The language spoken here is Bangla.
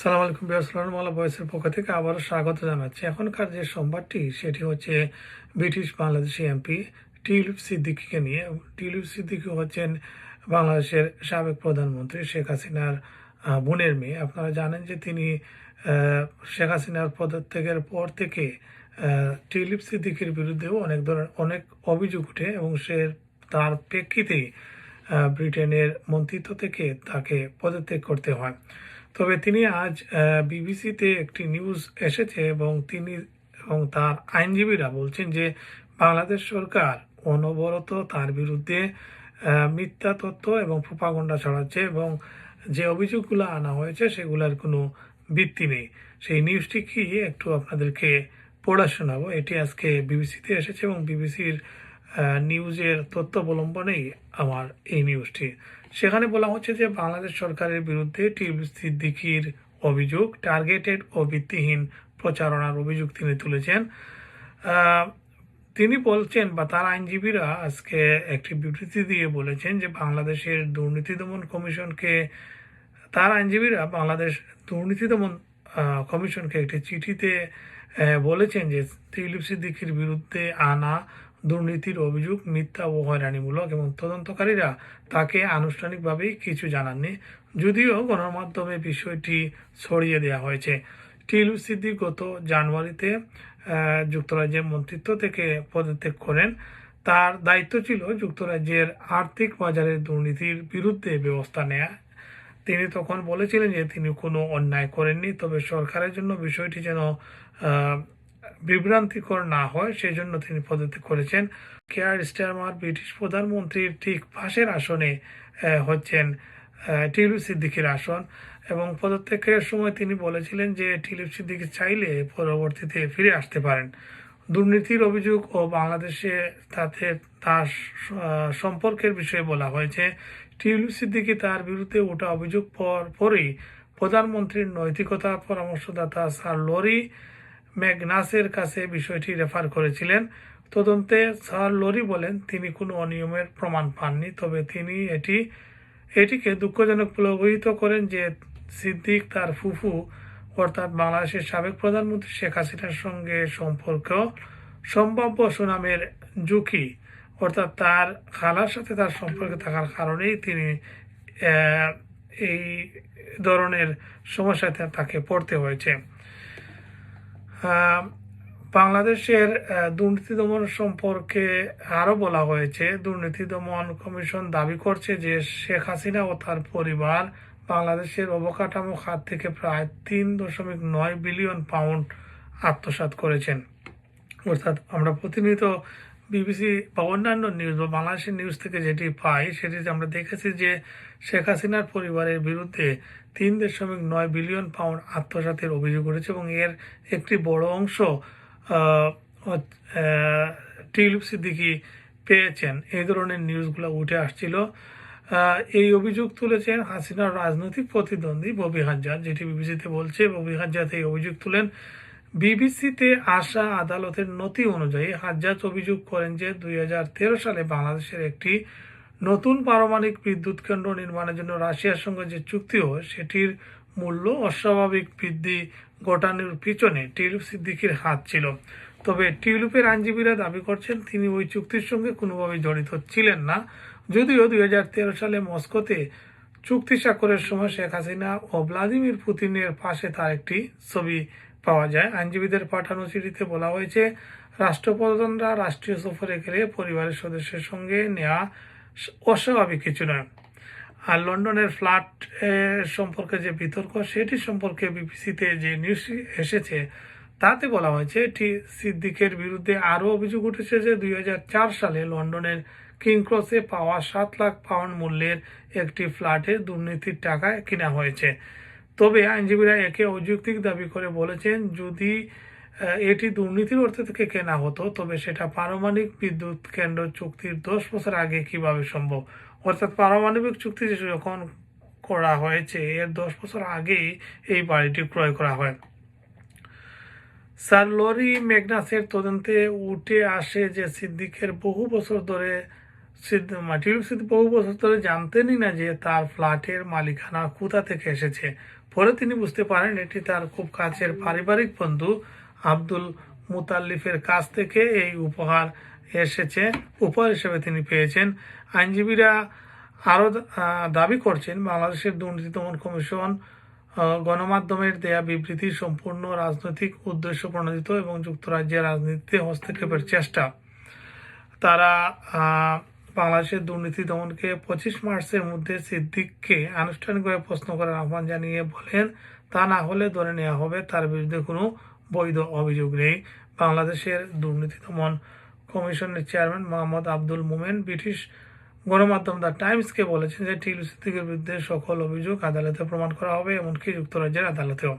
সালাম আলাইকুম মালা বয়সের পক্ষ থেকে আবারও স্বাগত জানাচ্ছি। এখনকার যে সোমবারটি সেটি হচ্ছে ব্রিটিশ বাংলাদেশি এমপি টিউলিপ সিদ্দিকিকে নিয়ে। টিউলিপ সিদ্দিকি হচ্ছেন বাংলাদেশের সাবেক প্রধানমন্ত্রী শেখ হাসিনার বোনের মেয়ে। আপনারা জানেন যে তিনি শেখ হাসিনার পদত্যাগের পর থেকে টিউলিপ সিদ্দিকির বিরুদ্ধেও অনেক ধরনের, অনেক অভিযোগ উঠে এবং সে তার প্রেক্ষিতেই ব্রিটেনের মন্ত্রিত্ব থেকে তাকে পদত্যাগ করতে হয়। তবে তিনি আজ বিবিসিতে একটি নিউজ এসেছে এবং তিনি এবং তার আইনজীবীরা বলছেন যে বাংলাদেশ সরকার অনবরত তার বিরুদ্ধে মিথ্যা তথ্য এবং প্রপাগণ্ডা ছড়াচ্ছে এবং যে অভিযোগগুলো আনা হয়েছে সেগুলোর কোনো ভিত্তি নেই। সেই নিউজটি কি একটু আপনাদেরকে পড়া শোনাবো। এটি আজকে বিবিসিতে এসেছে এবং বিবিসির নিউজের তথ্য অবলম্বনেই আমার এই নিউজটি। সেখানে বলা হচ্ছে যে, বাংলাদেশ সরকারের বিরুদ্ধে টিউব সিদ্দিকির অভিযোগ, টার্গেটেড ও ভিত্তিহীন প্রচারণার অভিযোগ তিনি তুলেছেন। তিনি বলছেন বা তার আইনজীবীরা আজকে একটি বিবৃতি দিয়ে বলেছেন যে, বাংলাদেশের দুর্নীতি দমন কমিশনকে, তার আইনজীবীরা বাংলাদেশ দুর্নীতি দমন কমিশনকে একটি চিঠিতে বলেছেন যে তিলিপ সিদ্দিকির বিরুদ্ধে আনা দুর্নীতির অভিযোগ মিথ্যা ও হয়রানিমূলক এবং তদন্তকারীরা তাকে আনুষ্ঠানিকভাবেই কিছু জানাননি, যদিও গণমাধ্যমে বিষয়টি ছড়িয়ে দেওয়া হয়েছে। টিলু সিদ্দিক গত জানুয়ারিতে যুক্তরাজ্যের মন্ত্রিত্ব থেকে পদত্যাগ করেন। তার দায়িত্ব ছিল যুক্তরাজ্যের আর্থিক বাজারের দুর্নীতির বিরুদ্ধে ব্যবস্থা নেয়া। তিনি তখন বলেছিলেন যে তিনি কোনো অন্যায় করেননি, তবে সরকারের জন্য বিষয়টি যেন বিভ্রান্তিকর না হয়, সেজন্য তিনি পদত্যাগ করেছেন। কেয়ার স্টারমার, ব্রিটিশ প্রধানমন্ত্রীর ঠিক পাশের আসনে হচ্ছেন টিলু সিদ্দিকির আসন। এবং পদত্যাগের সময় তিনি বলেছিলেন যে টিলু সিদ্দিকি চাইলে পরবর্তীতে ফিরে আসতে পারেন। দুর্নীতির অভিযোগ ও বাংলাদেশে তাতে তার সম্পর্কের বিষয়ে বলা হয়েছে টিউলু সিদ্দিকি তার বিরুদ্ধে ওঠা অভিযোগ পর পরেই প্রধানমন্ত্রীর নৈতিকতা পরামর্শদাতা স্যার লরি ম্যাগনাসের কাছে বিষয়টি রেফার করেছিলেন। তদন্তে স্যার লরি বলেন, তিনি কোনো অনিয়মের প্রমাণ পাননি, তবে তিনি এটি, এটিকে দুঃখজনক বলে করেন যে সিদ্দিক তার ফুফু, অর্থাৎ বাংলাদেশের সাবেক প্রধানমন্ত্রী শেখ হাসিনার সঙ্গে সম্পর্ক সম্ভাব্য সুনামের ঝুঁকি, অর্থাৎ তার খালার সাথে তার সম্পর্কে থাকার কারণেই তিনি এই ধরনের সমস্যাতে তাকে পড়তে হয়েছে। বাংলাদেশের দুর্নীতি দমন সম্পর্কে আরও বলা হয়েছে। দুর্নীতি দমন কমিশন দাবি করছে যে শেখ হাসিনা ও তার পরিবার বাংলাদেশের অবকাঠামো খাত থেকে প্রায় তিন দশমিক নয় বিলিয়ন পাউন্ড আত্মসাত করেছেন। অর্থাৎ আমরা প্রতিনিয়ত বিবিসি বা অন্যান্য নিউজ বা বাংলাদেশের নিউজ থেকে যেটি পাই সেটিতে আমরা দেখেছি যে শেখ হাসিনার পরিবারের বিরুদ্ধে তিন দশমিক নয় বিলিয়ন পাউন্ড আত্মসাতের অভিযোগ উঠেছে এবং এর একটি বড় অংশ টিউলিপ সিদ্দিকি পেয়েছেন। এই ধরনের নিউজগুলো উঠে আসছিল। এই অভিযোগ তুলেছেন হাসিনার রাজনৈতিক প্রতিদ্বন্দ্বী ববি হাজ্জাদ যেটি বিবিসিতে বলছে। ববি হাজ্জাদ এই অভিযোগ তুলেন বিবিসিতে আসা আদালতের নথি অনুযায়ী হাজ্জাজ অভিযোগ করেন যে দুই হাজার তেরো সালে বাংলাদেশের একটি নতুন পারমাণবিক বিদ্যুৎ কেন্দ্র নির্মাণের জন্য রাশিয়ার সঙ্গে যে চুক্তি হয়, সেটির মূল্য অস্বাভাবিক বৃদ্ধি ঘটানোর পিছনে টিউলিপ সিদ্দিকির হাত ছিল। তবে টিউলিপের আইনজীবীরা দাবি করছেন, তিনি ওই চুক্তির সঙ্গে কোনোভাবে জড়িত ছিলেন না। যদিও দুই হাজার তেরো সালে মস্কোতে চুক্তি স্বাক্ষরের সময় শেখ হাসিনা ও ভ্লাদিমির পুতিনের পাশে তার একটি ছবি পাওয়া যায়। আইনজীবীদের পাঠানো চিঠিতে বলা হয়েছে, রাষ্ট্রপ্রধানরা রাষ্ট্রীয় সফরে গেলে পরিবারের সদস্যের সঙ্গে নেওয়া অস্বাভাবিক কিছু নয়। আর লন্ডনের ফ্ল্যাট সম্পর্কে যে বিতর্ক, সেটি সম্পর্কে বিবিসিতে যে নিউজ এসেছে, তাতে বলা হয়েছে, এটি সিদ্দিকের বিরুদ্ধে আরও অভিযোগ উঠেছে যে দুই হাজার চার সালে লন্ডনের কিং ক্রসে পাওয়া সাত লাখ পাউন্ড মূল্যের একটি ফ্ল্যাটে দুর্নীতির টাকায় কেনা হয়েছে। তবে আইনজীবীরা একে অযৌক্তিক দাবি করে বলেছেন, যদি এটি দুর্নীতির অর্থ থেকে কেনা হতো, তবে সেটা পারমাণবিক বিদ্যুৎ কেন্দ্র চুক্তির দশ বছর আগে কীভাবে সম্ভব? অর্থাৎ পারমাণবিক চুক্তি যখন করা হয়েছে, এর দশ বছর আগেই এই বাড়িটি ক্রয় করা হয়। স্যার লরি ম্যাগনাসের তদন্তে উঠে আসে যে সিদ্দিকের বহু বছর ধরে মাটির বহু বছর ধরে জানতেনই না যে তার ফ্ল্যাটের মালিকানা কোথা থেকে এসেছে। পরে তিনি বুঝতে পারেন এটি তার খুব কাছের পারিবারিক বন্ধু আব্দুল মুতাল্লিফের কাছ থেকে এই উপহার এসেছে, উপহার হিসেবে তিনি পেয়েছেন। আইনজীবীরা আরও দাবি করছেন, বাংলাদেশের দুর্নীতি দমন কমিশন গণমাধ্যমের দেয়া বিবৃতি সম্পূর্ণ রাজনৈতিক উদ্দেশ্য প্রণোদিত এবং যুক্তরাজ্যের রাজনীতিতে হস্তক্ষেপের চেষ্টা। তারা বাংলাদেশের দুর্নীতি দমনকে পঁচিশ মার্চের মধ্যে সিদ্দিককে আনুষ্ঠানিকভাবে প্রশ্ন করার আহ্বান জানিয়ে বলেন, তা না হলে ধরে নেওয়া হবে, তার বিরুদ্ধে কোনো বৈধ অভিযোগ নেই। বাংলাদেশের দুর্নীতি দমন কমিশনের চেয়ারম্যান মোহাম্মদ আব্দুল মোমেন ব্রিটিশ গণমাধ্যম দ্য টাইমসকে বলেছেন যে টিলু সিদ্দিকের বিরুদ্ধে সকল অভিযোগ আদালতে প্রমাণ করা হবে, এমনকি যুক্তরাজ্যের আদালতেও।